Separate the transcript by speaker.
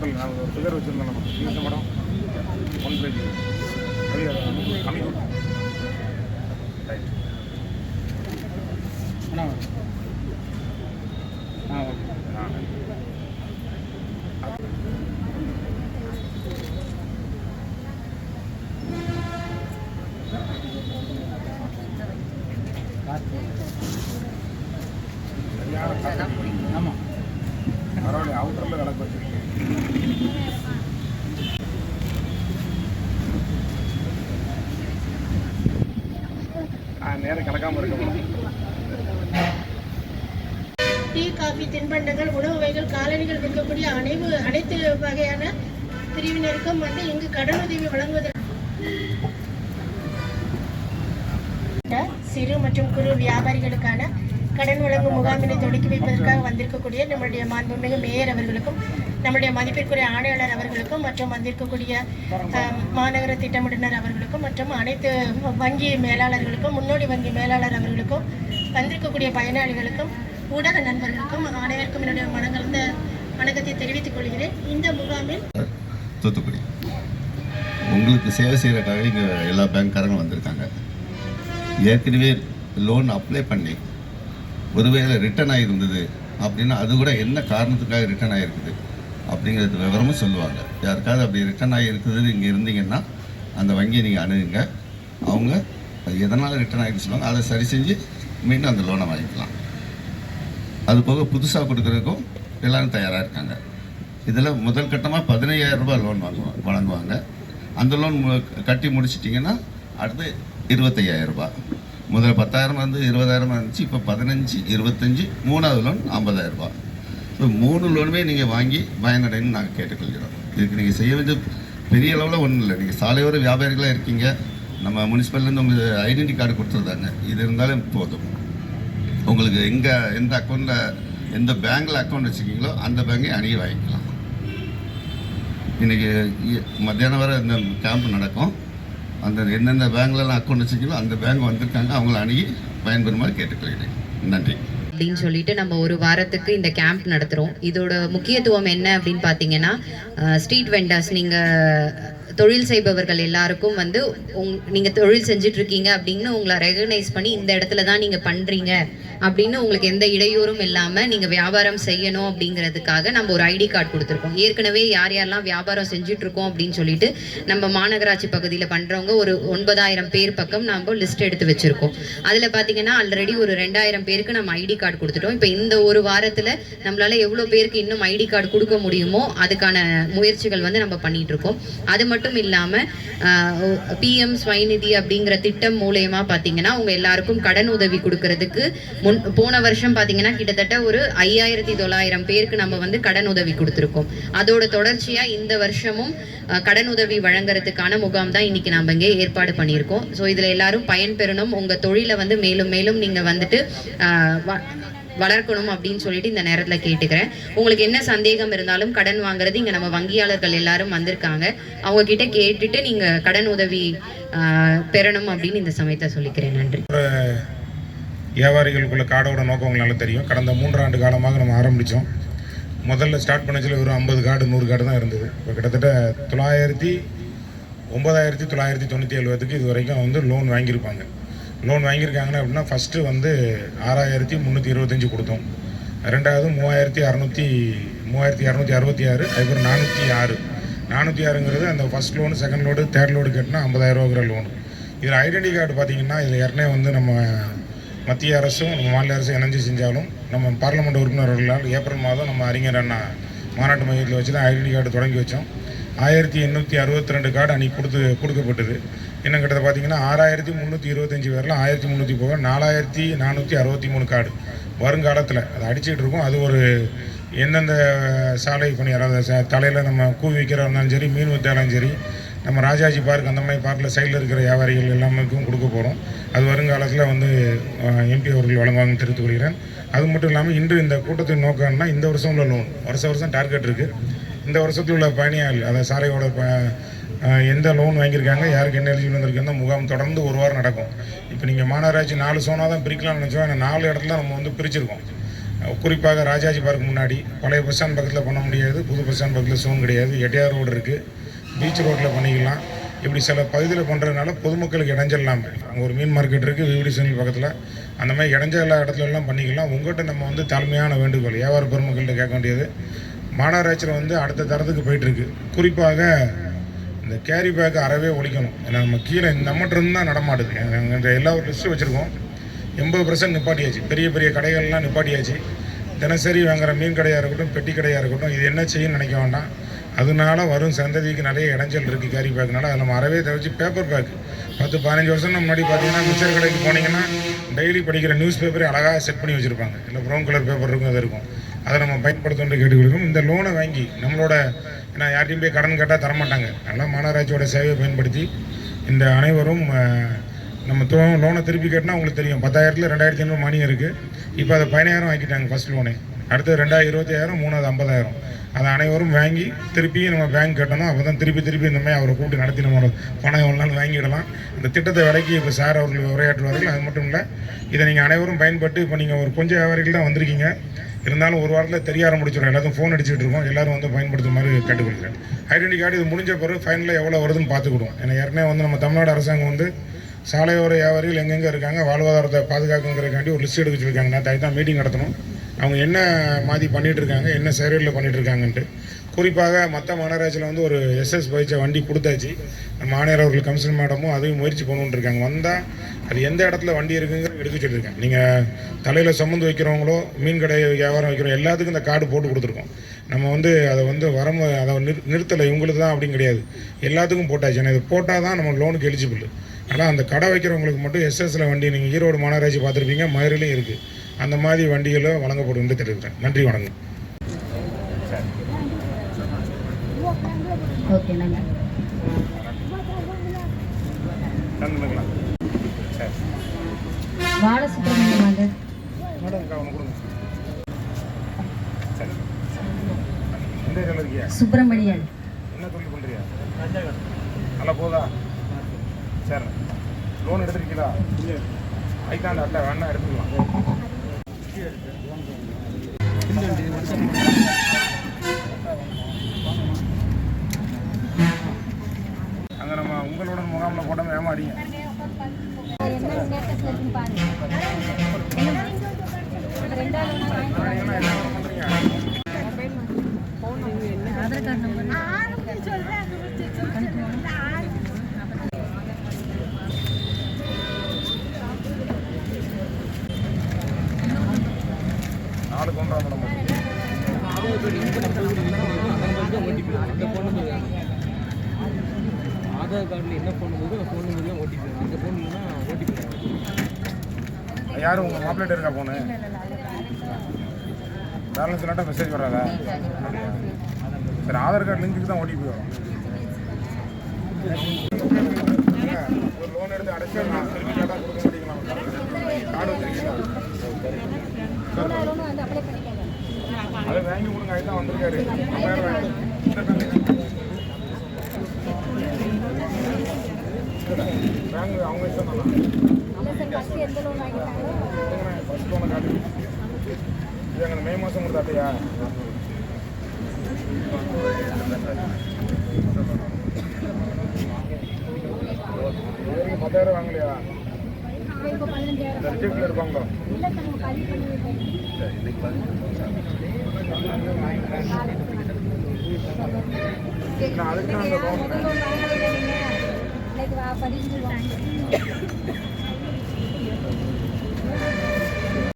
Speaker 1: Total நாங்கள் ஒரு figure வச்சுருந்தோம் நம்ம. இந்த மேடம் ஒன் பேஜ் கம்மி ரைட்
Speaker 2: அண்ணா
Speaker 1: நேரம் கலக்காமல் இருக்க
Speaker 3: டீ காஃபி தின்பண்டங்கள் உணவு வகைகள் காலணிகள் விற்கக்கூடிய அனைவு அனைத்து வகையான பிரிவினருக்கும் வந்து இங்கு கடனுதவி வழங்குவதற்கு சிறு மற்றும் குறு வியாபாரிகளுக்கான கடன் வழங்கும் முகாமினை தொடக்கி வைப்பதற்காக வந்திருக்கக்கூடிய நம்முடைய மாண்புமிகு மேயர் அவர்களுக்கும் நம்முடைய மதிப்பிற்குரிய ஆணையாளர் அவர்களுக்கும் மற்றும் வந்திருக்கக்கூடிய மாநகர திட்டமிடுனர் அவர்களுக்கும் மற்றும் அனைத்து வங்கி மேலாளர்களுக்கும் முன்னோடி வங்கி மேலாளர் அவர்களுக்கும் வந்திருக்கக்கூடிய பயனாளிகளுக்கும் ஊடக நண்பர்களுக்கும் அனைவருக்கும் என்னுடைய மனங்கலந்த வணக்கத்தை தெரிவித்துக் கொள்கிறேன். இந்த முகாமில்
Speaker 4: தூத்துக்குடி. உங்களுக்கு சேவை செய்கிறக்காக இங்கே எல்லா பேங்க்காரங்களும் வந்திருக்காங்க. ஏற்கனவே லோன் அப்ளை பண்ணி ஒருவேளை ரிட்டர்ன் ஆகிருந்தது அப்படின்னா அது கூட என்ன காரணத்துக்காக ரிட்டர்ன் ஆகிருக்குது அப்படிங்கிறது விவரமும் சொல்லுவாங்க. யாருக்காவது அப்படி ரிட்டர்ன் ஆகிருக்குதுன்னு இங்கே இருந்தீங்கன்னா அந்த வங்கியை நீங்கள் அணுகுங்க. அவங்க அது எதனால் ரிட்டர்ன் ஆகிட்டு சொல்லுவாங்க. அதை சரி செஞ்சு மீண்டும் அந்த லோனை வாங்கிக்கலாம். அது போக புதுசாக கொடுக்குறதுக்கும் எல்லாரும் தயாராக இருக்காங்க. இதில் முதல் கட்டமாக பதினையாயிரம் ரூபாய் லோன் வாங்குவாங்க வழங்குவாங்க. அந்த லோன் மு- கட்டி முடிச்சிட்டிங்கன்னா அடுத்து இருபத்தையாயிரம் ரூபாய். முதல்ல பத்தாயிரம் வந்து இருபதாயிரமாக இருந்துச்சு இப்போ பதினஞ்சு இருபத்தஞ்சி மூணாவது லோன் ஐம்பதாயிரம் ரூபாய். இப்போ மூணு லோனுமே நீங்கள் வாங்கி பயனடைன்னு நாங்கள் கேட்டுக்கொள்கிறோம். இதுக்கு நீங்கள் செய்ய வேண்டிய பெரிய அளவில் ஒன்றும் இல்லை. நீங்கள் சாலையோர வியாபாரிகளாக இருக்கீங்க. நம்ம முனிசிபல்லேருந்து உங்களுக்கு ஐடென்டி கார்டு கொடுத்துருந்தாங்க. இது இருந்தாலும் போதும். உங்களுக்கு எங்கே எந்த அக்கௌண்ட்டில் எந்த பேங்க்கில் அக்கௌண்ட் வச்சுருக்கீங்களோ அந்த பேங்கை அணுகி வாங்கிக்கலாம். இன்றைக்கி மத்தியானம் வரை இந்த கேம்ப் நடக்கும். அந்த எந்தெந்த பேங்க்லலாம் அக்கௌண்ட் வச்சுருக்கீங்களோ அந்த பேங்க் வந்திருக்காங்க. அவங்கள அணுகி பயன்பெறுமாறு கேட்டுக்கொள்கிறேன். நன்றி.
Speaker 5: அப்படின்னு சொல்லிட்டு நம்ம ஒரு வாரத்துக்கு இந்த கேம்ப் நடத்துகிறோம் இதோட முக்கியத்துவம் என்ன அப்படின்னு பார்த்தீங்கன்னா ஸ்ட்ரீட் வெண்டர்ஸ் நீங்கள் தொழில் செய்பவர்கள் எல்லாருக்கும் வந்து உங் நீங்கள் தொழில் செஞ்சுட்டு இருக்கீங்க அப்படின்னு உங்களை ரெகக்னைஸ் பண்ணி இந்த இடத்துல தான் நீங்கள் பண்ணுறீங்க அப்படின்னு உங்களுக்கு எந்த இடையூறும் இல்லாமல் நீங்கள் வியாபாரம் செய்யணும் அப்படிங்கிறதுக்காக நம்ம ஒரு ஐடி கார்டு கொடுத்துருக்கோம். ஏற்கனவே யார் யாரெல்லாம் வியாபாரம் செஞ்சிட்ருக்கோம் அப்படின்னு சொல்லிட்டு நம்ம மாநகராட்சி பகுதியில் பண்ணுறவங்க ஒரு ஒன்பதாயிரம் பேர் பக்கம் நம்ம லிஸ்ட் எடுத்து வச்சுருக்கோம். அதில் பார்த்தீங்கன்னா ஆல்ரெடி ஒரு ரெண்டாயிரம் பேருக்கு நம்ம ஐடி கார்டு கொடுத்துட்டோம். இப்போ இந்த ஒரு வாரத்தில் நம்மளால் எவ்வளோ பேருக்கு இன்னும் ஐடி கார்டு கொடுக்க முடியுமோ அதுக்கான முயற்சிகள் வந்து நம்ம பண்ணிகிட்ருக்கோம் அது மட்டும் இல்லாமல் பிஎம் ஸ்வைநிதி அப்படிங்கிற திட்டம் மூலயமா பார்த்தீங்கன்னா அவங்க எல்லாருக்கும் கடன் உதவி கொடுக்கறதுக்கு முன் போன வருஷம் பார்த்தீங்கன்னா கிட்டத்தட்ட ஒரு ஐயாயிரத்தி தொள்ளாயிரம் பேருக்கு நம்ம வந்து கடன் உதவி கொடுத்துருக்கோம். அதோட தொடர்ச்சியாக இந்த வருஷமும் கடன் உதவி வழங்குறதுக்கான முகாம் தான் இன்னைக்கு நம்ம இங்கே ஏற்பாடு பண்ணியிருக்கோம். ஸோ இதில் எல்லாரும் பயன்பெறணும். உங்கள் தொழிலை வந்து மேலும் மேலும் நீங்கள் வந்துட்டு வ- வளர்க்கணும் அப்படின்னு சொல்லிட்டு இந்த நேரத்தில் கேட்டுக்கிறேன். உங்களுக்கு என்ன சந்தேகம் இருந்தாலும் கடன் வாங்குறது இங்கே நம்ம வங்கியாளர்கள் எல்லாரும் வந்திருக்காங்க. அவங்க கிட்ட கேட்டுட்டு நீங்கள் கடன் உதவி பெறணும் அப்படின்னு இந்த சமயத்தை சொல்லிக்கிறேன். நன்றி.
Speaker 6: வியாபாரிகளுக்குள்ள காடோட நோக்கம் நல்லா தெரியும். கடந்த மூன்றாண்டு காலமாக நம்ம ஆரம்பித்தோம் முதல்ல ஸ்டார்ட் பண்ணச்சில் வெறும் ஐம்பது காடு நூறு காடு தான் இருந்தது. இப்போ கிட்டத்தட்ட தொள்ளாயிரத்தி ஒம்பதாயிரத்தி தொள்ளாயிரத்தி தொண்ணூற்றி ஏழு இது வரைக்கும் வந்து லோன் வாங்கியிருப்பாங்க. லோன் வாங்கியிருக்காங்கன்னா அப்படின்னா ஃபஸ்ட்டு வந்து ஆறாயிரத்தி முந்நூற்றி இருபத்தஞ்சி கொடுத்தோம். ரெண்டாவது மூவாயிரத்தி அறநூற்றி மூவாயிரத்தி இரநூத்தி அறுபத்தி ஆறு அதுக்கப்புறம் நானூற்றி ஆறு. நானூற்றி ஆறுங்கிறது அந்த first loan second loan third loan கட்டினா ஐம்பதாயிரரூவாங்கிற லோனு இதில் ஐடென்டி கார்டு பார்த்தீங்கன்னா இதில் ஏற்கனவே வந்து நம்ம மத்திய அரசும் நம்ம மாநில அரசும் இணைஞ்சு செஞ்சாலும் நம்ம பார்லிமெண்ட் உறுப்பினர்களால் ஏப்ரல் மாதம் நம்ம அறிஞர் அண்ணா மாநாட்டு மையத்தில் வச்சு தான் ஐடென்டி கார்டு தொடங்கி வச்சோம். ஆயிரத்தி எண்ணூற்றி அறுபத்தி ரெண்டு கார்டு அன்றைக்கி கொடுத்து கொடுக்கப்பட்டது. இன்னும் கிட்ட பார்த்தீங்கன்னா ஆறாயிரத்தி முந்நூற்றி இருபத்தஞ்சி பேரில் ஆயிரத்தி முந்நூற்றி போக நாலாயிரத்தி நானூற்றி அறுபத்தி மூணு கார்டு. வருங்காலத்தில் அதை அடிச்சுட்டு இருக்கோம். அது ஒரு எந்தெந்த சாலை பணியாளர் அதாவது ச- தலையில் நம்ம கூவி வைக்கிறதா இருந்தாலும் சரி மீன் வித்தாலும் சரி நம்ம ராஜாஜி பார்க் அந்த மாதிரி பார்க்கில் சைடில் இருக்கிற வியாபாரிகள் எல்லாருக்கும் கொடுக்க போகிறோம் அது வருங்காலத்தில் வந்து எம்பி அவர்கள் வழங்குவாங்கன்னு தெரிவித்துக் கொள்கிறேன். அது மட்டும் இல்லாமல் இன்று இந்த கூட்டத்தின் நோக்கம்னா இந்த வருஷம் உள்ள லோன் வருஷ வருஷம் டார்கெட் இருக்குது இந்த வருஷத்தில் உள்ள பயணியாளர் அதை சாலையோட ப எந்த லோன் வாங்கியிருக்காங்க யாருக்கு என்ன எலிஜிபிள் வந்திருக்குன்னு முகாம் தொடர்ந்து ஒரு வாரம் நடக்கும். இப்போ நீங்கள் மாநகராட்சி நாலு சோனா தான் பிரிக்கலாம்னு நினச்சோம். ஆனால் நாலு இடத்துல நம்ம வந்து பிரிச்சிருக்கோம். குறிப்பாக ராஜாஜி பார்க் முன்னாடி பழைய பஸ் ஸ்டாண்ட் பக்கத்தில் பண்ண முடியாது புது பஸ் ஸ்டாண்ட் பக்கத்தில் சோன் கிடையாது. எட்டியார் ரோடு இருக்குது பீச் ரோட்டில் பண்ணிக்கலாம். இப்படி சில பகுதியில் பண்ணுறதுனால பொதுமக்களுக்கு இடைஞ்சல் இல்லாமல் அங்கே ஒரு மீன் மார்க்கெட் இருக்குது விவிடி சேனல் பக்கத்தில். அந்த மாதிரி இடைஞ்சல் எல்லா இடத்துலலாம் பண்ணிக்கலாம். உங்கள்கிட்ட நம்ம வந்து தாழ்மையான வேண்டுகோள் வியாபார பெருமக்கள்கிட்ட கேட்க வேண்டியது. மாநகராட்சியில் வந்து அடுத்த தரத்துக்கு போயிட்டுருக்கு. குறிப்பாக இந்த கேரி பேக் அறவே ஒழிக்கணும். ஏன்னா நம்ம கீழே நம்மகிட்ட இருந்து தான் நடமாடுது எங்கள் எல்லா ஒரு லிஸ்ட்டு வச்சுருக்கோம். எண்பது பர்சன்ட் நிப்பாட்டியாச்சு. பெரிய பெரிய கடைகள்லாம் நிப்பாட்டியாச்சு. தினசரி வாங்குகிற மீன் கடையாக இருக்கட்டும் பெட்டி கடையாக இருக்கட்டும் இது என்ன செய்யும் நினைக்க வேண்டாம். அதனால வரும் சந்ததிக்கு நிறைய இடைஞ்சல் இருக்குது கேரி பேக்னால அதை நம்ம அறவே தவிர்த்து பேப்பர் பேக் பத்து பதினஞ்சு வருஷம் முன்னாடி பார்த்தீங்கன்னா மிச்சர் கடைக்கு போனீங்கன்னா டெய்லி படிக்கிற நியூஸ் பேப்பரே அழகாக செட் பண்ணி வச்சுருப்பாங்க. இல்லை ப்ரௌன் கலர் பேப்பர் இருக்கும் அது இருக்கும். அதை நம்ம பயன்படுத்தணும்னு கேட்டுக்கொடுக்கும் இந்த லோனை வாங்கி நம்மளோட ஏன்னா யார்ட்டையும் போய் கடன் கேட்டால் தரமாட்டாங்க. அதனால் மாநகராட்சியோட சேவையை பயன்படுத்தி இந்த அனைவரும் நம்ம தோ லோனை திருப்பி கேட்டால் உங்களுக்கு தெரியும். பத்தாயிரத்தில் ரெண்டாயிரத்தி ஐநூறு மானியம் இருக்குது இப்போ அதை பதினாயிரம் ஆக்கிட்டாங்க ஃபஸ்ட் லோனே அடுத்து ரெண்டாயிரம் இருபத்தாயிரம் மூணாவது ஐம்பதாயிரம். அதை அனைவரும் வாங்கி திருப்பியும் நம்ம பேங்க் கட்டணும். அப்போ தான் திருப்பி திருப்பி இந்த மாதிரி அவரை கூப்பிட்டு நடத்தி நம்மளோட பணம் எவ்வளோ நாள் வாங்கிடலாம். இந்த திட்டத்தை விலைக்கு இப்போ சார் அவர்கள் உரையாற்றுவார்கள். அது மட்டும் இல்லை இதை நீங்கள் அனைவரும் பயன்பட்டு இப்போ நீங்கள் ஒரு கொஞ்சம் வியாபாரிகள் தான் வந்திருக்கீங்க. இருந்தாலும் ஒரு வாரத்தில் தெரிய ஆரம்பிச்சிடும் எல்லாத்தையும் ஃபோன் அடிச்சுட்டு இருக்கோம். எல்லாரும் வந்து பயன்படுத்துமாறு கேட்டுக்கொள்கிறேன் ஐடென்டி கார்டு இது முடிஞ்ச பிறகு ஃபைனலாக எவ்வளோ வருதுன்னு பார்த்துக்கிடுவோம். ஏன்னா ஏற்கனவே வந்து நம்ம தமிழ்நாடு அரசாங்கம் வந்து சாலையோர வியாபாரிகள் எங்கெங்கே இருக்காங்க வாழ்வாதாரத்தை பாதுகாக்குங்கிறதுக்காண்டி ஒரு லிஸ்ட் எடுக்க சொல்லியிருக்காங்க. நேற்று தான் மீட்டிங் நடத்தணும். அவங்க என்ன மாதிரி பண்ணிகிட்ருக்காங்க இருக்காங்க என்ன செயலில் பண்ணிகிட்டு இருக்காங்கன்ட்டு குறிப்பாக மற்ற மாநகராட்சியில் வந்து ஒரு எஸ்எஸ் பயிற்சி வண்டி கொடுத்தாச்சு. நம்ம ஆணையர் அவர்கள் கமிஷன் மேடமும் அதையும் முயற்சி பண்ணுன்னு இருக்காங்க வந்தால் அது எந்த இடத்துல வண்டி இருக்குங்கிற எடுக்க சொல்லியிருக்கேன் நீங்கள் தலையில் சுமந்து வைக்கிறவங்களோ மீன் கடை வியாபாரம் வைக்கிறோம் எல்லாத்துக்கும் இந்த கார்டு போட்டு கொடுத்துருக்கோம். நம்ம வந்து அதை வந்து வரம அதை நிறு நிறுத்தலை. இவங்களுக்கு தான் அப்படின்னு கிடையாது. எல்லாத்துக்கும் போட்டாச்சு. ஏன்னா இது போட்டால் தான் நம்ம லோனுக்கு எலிஜிபிள் ஆனால் அந்த கடை வைக்கிறவங்களுக்கு மட்டும் எஸ்எஸ்ல வண்டி நீங்கள் ஈரோடு மாநகராட்சி பார்த்துருப்பீங்க. மதுரையிலையும் இருக்குது அந்த மாதிரி வண்டிகளும் வழங்கப்படும் என்று தெரிவிக்கிறேன் நன்றி வணக்கம்
Speaker 5: பாலசுப்ரமணியம் வந்து சுப்பிரமணியன்
Speaker 1: என்ன தொழில் பண்ணுறியா நல்லா போதா சரி லோன் எடுத்துருக்கீங்களா ஐக்காண்ட அட்டை வேணா எடுத்துக்கலாம் அங்கே நம்ம உங்களோட முகாமில் போட்டோம் ஏமாடிங்க ரெண்டாவது கொண்டா மேடம்
Speaker 2: ஆதார் கார்டில் என்ன ஃபோன் நம்பர் ஃபோன் நம்பர் தான் ஓடிபி அந்த ஃபோன் இல்லைன்னா ஓடிபி
Speaker 1: யாரும் உங்கள் மாப்பிள்ளை இருக்கா போனு பேலன்ஸ் இல்லாட்டா மெசேஜ் வராதா? சரி ஆதார் கார்டு லிங்க்கு தான் ஓடிபி வரும். ஒரு லோன் எடுத்து அடைச்சா நான் திருப்பி கேட்டா கொடுக்க மாட்டீங்களா? கார்டு வச்சிருக்கீங்களா? அதை வாங்கி கொடுங்க அதுதான் வந்திருக்காரு. ஐம்பதாயிரம் எங்களுக்கு மே மாதம் கொடுத்த அட்டையா இது வரைக்கும் பத்தாயிரம் வாங்கலையா ரிஜெக்டில் இருப்பாங்களோ நான் அதுக்கு தான் அந்த லோன்